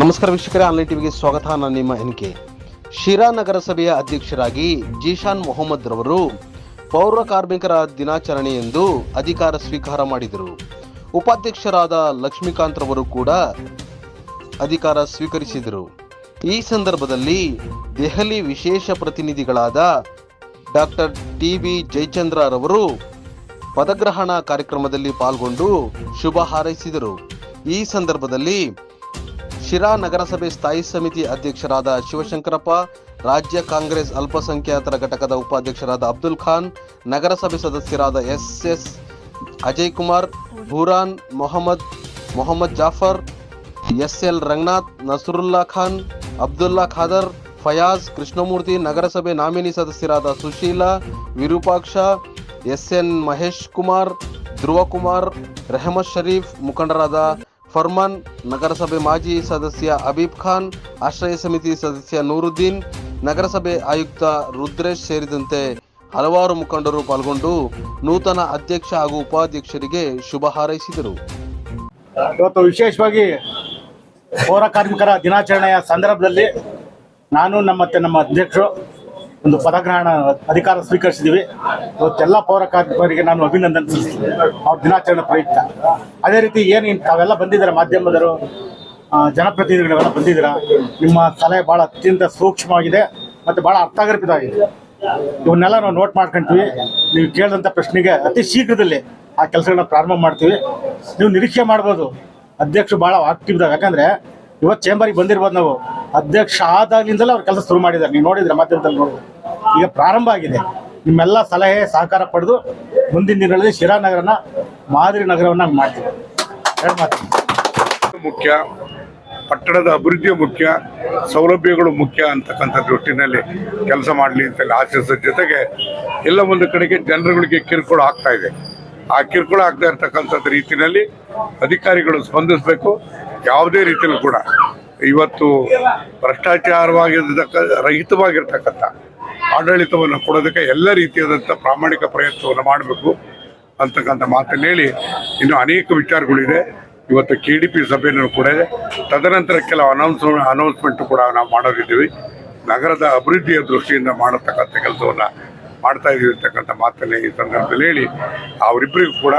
ನಮಸ್ಕಾರ ವೀಕ್ಷಕರೇ, ಆನ್ಲೈನ್ ಟಿವಿಗೆ ಸ್ವಾಗತ. ನಾನು ನಿಮ್ಮ ಎನ್ ಕೆ. ಶಿರಾ ನಗರಸಭೆಯ ಅಧ್ಯಕ್ಷರಾಗಿ ಜೀಶಾನ್ ಮೊಹಮ್ಮದ್ ರವರು ಪೌರ ಕಾರ್ಮಿಕರ ದಿನಾಚರಣೆ ಎಂದು ಅಧಿಕಾರ ಸ್ವೀಕಾರ ಮಾಡಿದರು. ಉಪಾಧ್ಯಕ್ಷರಾದ ಲಕ್ಷ್ಮೀಕಾಂತ್ ರವರು ಕೂಡ ಅಧಿಕಾರ ಸ್ವೀಕರಿಸಿದರು. ಈ ಸಂದರ್ಭದಲ್ಲಿ ದೆಹಲಿ ವಿಶೇಷ ಪ್ರತಿನಿಧಿಗಳಾದ ಡಾಕ್ಟರ್ ಟಿ ಬಿ ಜಯಚಂದ್ರ ರವರು ಪದಗ್ರಹಣ ಕಾರ್ಯಕ್ರಮದಲ್ಲಿ ಪಾಲ್ಗೊಂಡು ಶುಭ ಹಾರೈಸಿದರು. ಈ ಸಂದರ್ಭದಲ್ಲಿ ಶಿರಾ ನಗರಸಭೆ ಸ್ಥಾಯಿ ಸಮಿತಿ ಅಧ್ಯಕ್ಷರಾದ ಶಿವಶಂಕರಪ್ಪ, ರಾಜ್ಯ ಕಾಂಗ್ರೆಸ್ ಅಲ್ಪಸಂಖ್ಯಾತರ ಘಟಕದ ಉಪಾಧ್ಯಕ್ಷರಾದ ಅಬ್ದುಲ್ ಖಾನ್, ನಗರಸಭೆ ಸದಸ್ಯರಾದ S S Ajay Kumar Buran Mohammed Mohammed Jafar S L Ranganath, Nasrullah Khan, Abdulla Khader, Fayaz Krishnamurthy, ನಗರಸಭೆ ನಾಮಿನಿ ಸದಸ್ಯರಾದ ಸುಶೀಲಾ, ವಿರೂಪಾಕ್ಷ ಎಸ್ ಎನ್ ಮಹೇಶ್ ಕುಮಾರ್, ಧ್ರುವಕುಮಾರ್ ಕುಮಾರ್ ರೆಹಮತ್ ಶರೀಫ್ ಮುಖಂಡರಾದ ಫರ್ಮಾನ್, ನಗರಸಭೆ ಮಾಜಿ ಸದಸ್ಯ ಅಬೀಬ್ ಖಾನ್, ಆಶ್ರಯ ಸಮಿತಿ ಸದಸ್ಯ ನೂರುದ್ದೀನ್, ನಗರಸಭೆ ಆಯುಕ್ತ ರುದ್ರೇಶ್ ಸೇರಿದಂತೆ ಹಲವಾರು ಮುಖಂಡರು ಪಾಲ್ಗೊಂಡು ನೂತನ ಅಧ್ಯಕ್ಷ ಹಾಗೂ ಉಪಾಧ್ಯಕ್ಷರಿಗೆ ಶುಭ ಹಾರೈಸಿದರು. ಇವತ್ತು ವಿಶೇಷವಾಗಿ ಪೌರ ಕಾರ್ಮಿಕರ ದಿನಾಚರಣೆಯ ಸಂದರ್ಭದಲ್ಲಿ ನಾನು ನಮ್ಮ ನಮ್ಮ ಅಧ್ಯಕ್ಷರು ಒಂದು ಪದಗ್ರಹಣ ಅಧಿಕಾರ ಸ್ವೀಕರಿಸಿದ್ದೀವಿ. ಇವತ್ತೆಲ್ಲ ಪೌರ ಕಾರ್ಮಿಕರಿಗೆ ನಾನು ಅಭಿನಂದನೆ ಸಲ್ಲಿಸ್ತೀನಿ. ಅವ್ರ ದಿನಾಚರಣೆ ಪ್ರಯುಕ್ತ. ಅದೇ ರೀತಿ ಏನು ತಾವೆಲ್ಲ ಬಂದಿದ್ದಾರೆ ಮಾಧ್ಯಮದವರು? ಜನಪ್ರತಿನಿಧಿಗಳೆಲ್ಲ ಬಂದಿದ್ದೀರ? ನಿಮ್ಮ ಸಲಹೆ ಭಾಳ ಅತ್ಯಂತ ಸೂಕ್ಷ್ಮವಾಗಿದೆ ಮತ್ತು ಭಾಳ ಅರ್ಥಗರ್ಭಿತವಾಗಿದೆ. ಇವನ್ನೆಲ್ಲ ನಾವು ನೋಟ್ ಮಾಡ್ಕೊಂತೀವಿ. ನೀವು ಕೇಳಿದಂಥ ಪ್ರಶ್ನೆಗೆ ಅತಿ ಶೀಘ್ರದಲ್ಲಿ ಆ ಕೆಲಸಗಳನ್ನ ಪ್ರಾರಂಭ ಮಾಡ್ತೀವಿ. ನೀವು ನಿರೀಕ್ಷೆ ಮಾಡ್ಬೋದು. ಅಧ್ಯಕ್ಷರು ಭಾಳ ಆಕ್ಟಿವ್ ಇದ್ದಾವೆ ಯಾಕಂದ್ರೆ ಇವತ್ತು ಚೇಂಬರಿಗೆ ಬಂದಿರ್ಬೋದು ನಾವು. ಅಧ್ಯಕ್ಷ ಆದಾಗ್ಲಿಂದಲೇ ಅವ್ರ ಕೆಲಸ ಶುರು ಮಾಡಿದ್ದಾರೆ. ನೀವು ನೋಡಿದ್ರೆ ಮಾಧ್ಯಮದಲ್ಲಿ ನೋಡಿದ್ರೆ. ಈಗ ಪ್ರಾರಂಭ ಆಗಿದೆ. ನಿಮ್ಮೆಲ್ಲ ಸಲಹೆ, ಸಹಕಾರ ಪಡೆದು ಮುಂದಿನ ದಿನಗಳಲ್ಲಿ ಶಿರಾ ನಗರನ ಮಾದರಿ ನಗರವನ್ನ ಮಾಡ್ತೀವಿ. ಎರಡು ಮಾತು. ಮುಖ್ಯ, ಪಟ್ಟಣದ ಅಭಿವೃದ್ಧಿ ಮುಖ್ಯ, ಸೌಲಭ್ಯಗಳು ಮುಖ್ಯ ಅಂತಕ್ಕಂಥ ದೃಷ್ಟಿನಲ್ಲಿ ಕೆಲಸ ಮಾಡಲಿ ಅಂತ ಆಶಿಸೋ ಜೊತೆಗೆ ಎಲ್ಲ ಒಂದು ಕಡೆಗೆ ಜನರುಗಳಿಗೆ ಕಿರುಕುಳ ಆಗ್ತಾ ಇದೆ. ಆ ಕಿರುಕುಳ ಆಗ್ತಾ ಇರ್ತಕ್ಕಂಥದ್ದು ರೀತಿಯಲ್ಲಿ ಅಧಿಕಾರಿಗಳು ಸ್ಪಂದಿಸಬೇಕು. ಯಾವುದೇ ರೀತಿಯಲ್ಲೂ ಕೂಡ ಇವತ್ತು ಭ್ರಷ್ಟಾಚಾರವಾಗಿರ್ತಕ್ಕ, ರಹಿತವಾಗಿರ್ತಕ್ಕಂಥ ಆಡಳಿತವನ್ನು ಕೊಡೋದಕ್ಕೆ ಎಲ್ಲ ರೀತಿಯಾದಂಥ ಪ್ರಾಮಾಣಿಕ ಪ್ರಯತ್ನವನ್ನು ಮಾಡಬೇಕು ಅಂತಕ್ಕಂಥ ಮಾತನ್ನು ಹೇಳಿ ಇನ್ನು ಅನೇಕ ವಿಚಾರಗಳಿದೆ. ಇವತ್ತು ಕೆ ಡಿ ಪಿ ಸಭೆಯನ್ನು ಕೂಡ ಇದೆ. ತದನಂತರ ಕೆಲವು ಅನೌನ್ಸ್ ಅನೌನ್ಸ್ಮೆಂಟ್ ಕೂಡ ನಾವು ಮಾಡೋದಿದ್ದೀವಿ. ನಗರದ ಅಭಿವೃದ್ಧಿಯ ದೃಷ್ಟಿಯಿಂದ ಮಾಡತಕ್ಕಂಥ ಕೆಲಸವನ್ನು ಮಾಡ್ತಾ ಇದ್ದೀವಿ ಅಂತಕ್ಕಂಥ ಮಾತನ್ನು ಈ ಸಂದರ್ಭದಲ್ಲಿ ಹೇಳಿ ಅವರಿಬ್ಬರಿಗೂ ಕೂಡ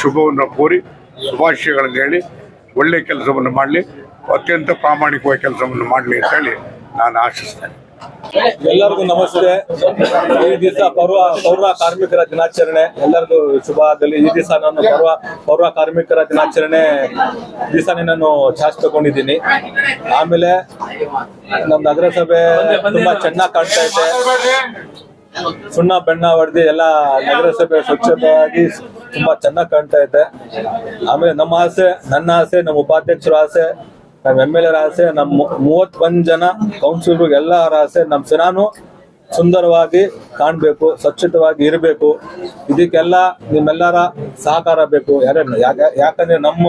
ಶುಭವನ್ನು ಕೋರಿ ಶುಭಾಶಯಗಳನ್ನು ಹೇಳಿ ಒಳ್ಳೆಯ ಕೆಲಸವನ್ನು ಮಾಡಲಿ, ಅತ್ಯಂತ ಪ್ರಾಮಾಣಿಕವಾಗಿ ಕೆಲಸವನ್ನು ಮಾಡಲಿ ಅಂತ ಹೇಳಿ ನಾನು ಆಶಿಸ್ತೇನೆ. ಎಲ್ಲರಿಗೂ ನಮಸ್ತೆ. ಈ ದಿವಸ ಪೌರ ಪೌರ ಕಾರ್ಮಿಕರ ದಿನಾಚರಣೆ. ಎಲ್ಲರಿಗೂ ಶುಭ ಆಗಲಿ ಈ ದಿವಸ ನಾನು ಪೌರ ಪೌರ ಕಾರ್ಮಿಕರ ದಿನಾಚರಣೆ ದಿವಸನೇ ನಾನು ಚಾರ್ಜ್ ತಗೊಂಡಿದ್ದೀನಿ. ಆಮೇಲೆ ನಮ್ಮ ನಗರಸಭೆ ತುಂಬಾ ಚೆನ್ನಾಗಿ ಕಾಣ್ತಾ ಇದೆ. ಸುಣ್ಣ, ಬೆಣ್ಣ ಹೊಡೆದು ಎಲ್ಲ ನಗರಸಭೆ ಸ್ವಚ್ಛತೆಯಾಗಿ ತುಂಬಾ ಚೆನ್ನಾಗಿ ಕಾಣ್ತಾ ಇದೆ ಆಮೇಲೆ ನಮ್ಮ ಆಸೆ, ನನ್ನ ಆಸೆ, ನಮ್ಮ ಉಪಾಧ್ಯಕ್ಷರ ಆಸೆ, ನಮ್ಮ ಎಂ ಎಲ್ ಎರ ಆಸೆ, ನಮ್ಮ ಮೂವತ್ತೊಂದ್ ಜನ ಕೌನ್ಸಿಲರ್ ಎಲ್ಲರ ಆಸೆ. ನಮ್ಮ ಸಿನಾನು ಸುಂದರವಾಗಿ ಕಾಣಬೇಕು, ಸ್ವಚ್ಛತವಾಗಿ ಇರಬೇಕು. ಇದಕ್ಕೆಲ್ಲ ನಿಮ್ಮೆಲ್ಲರ ಸಹಕಾರ ಬೇಕು. ಯಾರೇ ಯಾಕ- ಯಾಕಂದ್ರೆ ನಮ್ಮ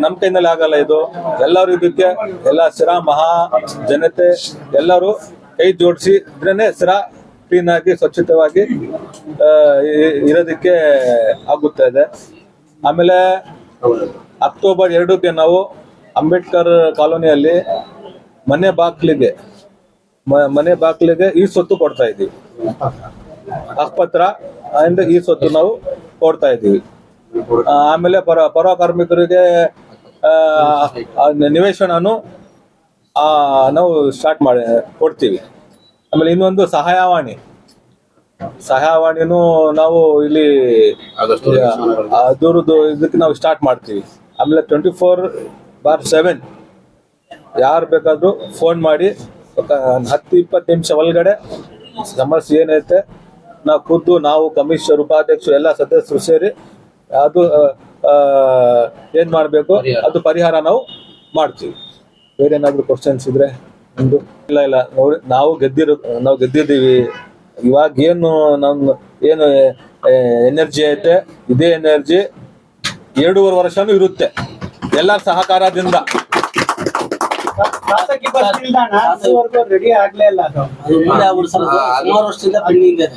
ನಮ್ಮ ಕೈನಲ್ಲಿ ಆಗಲ್ಲ ಇದು. ಎಲ್ಲರೂ ಇದಕ್ಕೆ ಎಲ್ಲ ಸಿರಾ ಮಹಾ ಜನತೆ ಎಲ್ಲರೂ ಕೈ ಜೋಡಿಸಿ ಇದ್ರೇನೆ ಸಿರಾ ಕ್ಲೀನ್ ಆಗಿ, ಸ್ವಚ್ಛತವಾಗಿ ಇರೋದಕ್ಕೆ ಆಗುತ್ತಾ ಇದೆ. ಆಮೇಲೆ ಅಕ್ಟೋಬರ್ ಎರಡಕ್ಕೆ ನಾವು ಅಂಬೇಡ್ಕರ್ ಕಾಲೋನಿಯಲ್ಲಿ ಮನೆ ಬಾಕ್ಲಿಗೆ ಮನೆ ಬಾಕ್ಲಿಗೆ ಈ ಸೊತ್ತು ಕೊಡ್ತಾ ಇದ್ದೀವಿ. ಆಸ್ಪತ್ರ ಈ ಸೊತ್ತು ನಾವು ಕೊಡ್ತಾ ಇದ್ದೀವಿ. ಆಮೇಲೆ ಪರ ಪರ ಕಾರ್ಮಿಕರಿಗೆ ನಿವೇಶನನು ನಾವು ಸ್ಟಾರ್ಟ್ ಮಾಡಿ, ಕೊಡ್ತೀವಿ. ಆಮೇಲೆ ಇನ್ನೊಂದು ಸಹಾಯವಾಣಿ. ಸಹಾಯವಾಣಿನೂ ನಾವು ಇಲ್ಲಿ ಅದರದ್ದು ಇದಕ್ಕೆ ನಾವು ಸ್ಟಾರ್ಟ್ ಮಾಡ್ತೀವಿ. ಆಮೇಲೆ ಟ್ವೆಂಟಿ ಫೋರ್ ಬಾರ್ ಸೆವೆನ್ ಯಾರು ಬೇಕಾದರೂ ಫೋನ್ ಮಾಡಿ ಹತ್ತು ಇಪ್ಪತ್ತು ನಿಮಿಷ ಒಳಗಡೆ ಸಮಸ್ಯೆ ಏನೈತೆ ನಾವು ಖುದ್ದು ನಾವು ಕಮಿಷನರ್ ಉಪಾಧ್ಯಕ್ಷರು ಎಲ್ಲ ಸದಸ್ಯರು ಸೇರಿ ಅದು ಏನು ಮಾಡಬೇಕು ಅದು ಪರಿಹಾರ ನಾವು ಮಾಡ್ತೀವಿ. ಬೇರೆ ಏನಾದರೂ ಕ್ವಶನ್ಸ್ ಇದ್ರೆ ಇಲ್ಲ ಇಲ್ಲ. ನೋಡಿ ನಾವು ಗೆದ್ದಿರೋ ನಾವು ಗೆದ್ದಿದ್ದೀವಿ. ಇವಾಗ ಏನು ನಮ್ಮ ಏನು ಎನರ್ಜಿ ಐತೆ ಇದೇ ಎನರ್ಜಿ ಎರಡೂವರೆ ವರ್ಷನೂ ಇರುತ್ತೆ. ಎಲ್ಲ ಸಹಕಾರದಿಂದ. ರೆಡಿ ಆಗ್ಲೇ ಇಲ್ಲ ಸುಮಾರು ವರ್ಷದಿಂದ ಪೆಂಡಿಂಗ್ ಇದೆ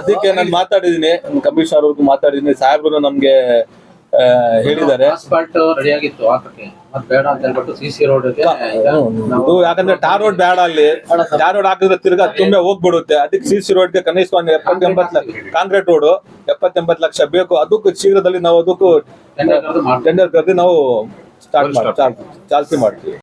ಅದಕ್ಕೆ ನಾನು ಮಾತಾಡಿದೀನಿ ಕಮಿಷನರ್ ಅವ್ರಿಗೂ ಮಾತಾಡಿದೀನಿ ಸಾಹೇಬ್ರು ನಮ್ಗೆ ಹೇಳಿದ್ದಾರೆ. ಯಾಕಂದ್ರೆ ಟಾರ್ ರೋಡ್ ಬೇಡ ಅಲ್ಲಿ. ಟಾರ್ ರೋಡ್ ಹಾಕಿದ್ರೆ ತಿರ್ಗಾ ತುಂಬೆ ಹೋಗ್ಬಿಡುತ್ತೆ. ಅದಕ್ಕೆ ಸಿ ಸಿ ರೋಡ್ಗೆ ಕನಿಷ್ಠ ಒಂದು ಎಪ್ಪತ್ತೆಂಬತ್ತು ಲಕ್ಷ ಕಾಂಕ್ರೀಟ್ ರೋಡ್ ಎಪ್ಪತ್ತೆಂಬತ್ ಲಕ್ಷ ಬೇಕು. ಅದಕ್ಕೂ ಶೀಘ್ರದಲ್ಲಿ ನಾವು ಅದಕ್ಕೂ ಟೆಂಡರ್ ಕರೆದು ಮಾಡ್ತೀವಿ. ನಾವು ಸ್ಟಾರ್ಟ್ ಮಾಡಿ ಚಾಲ್ತಿ ಮಾಡ್ತೀವಿ.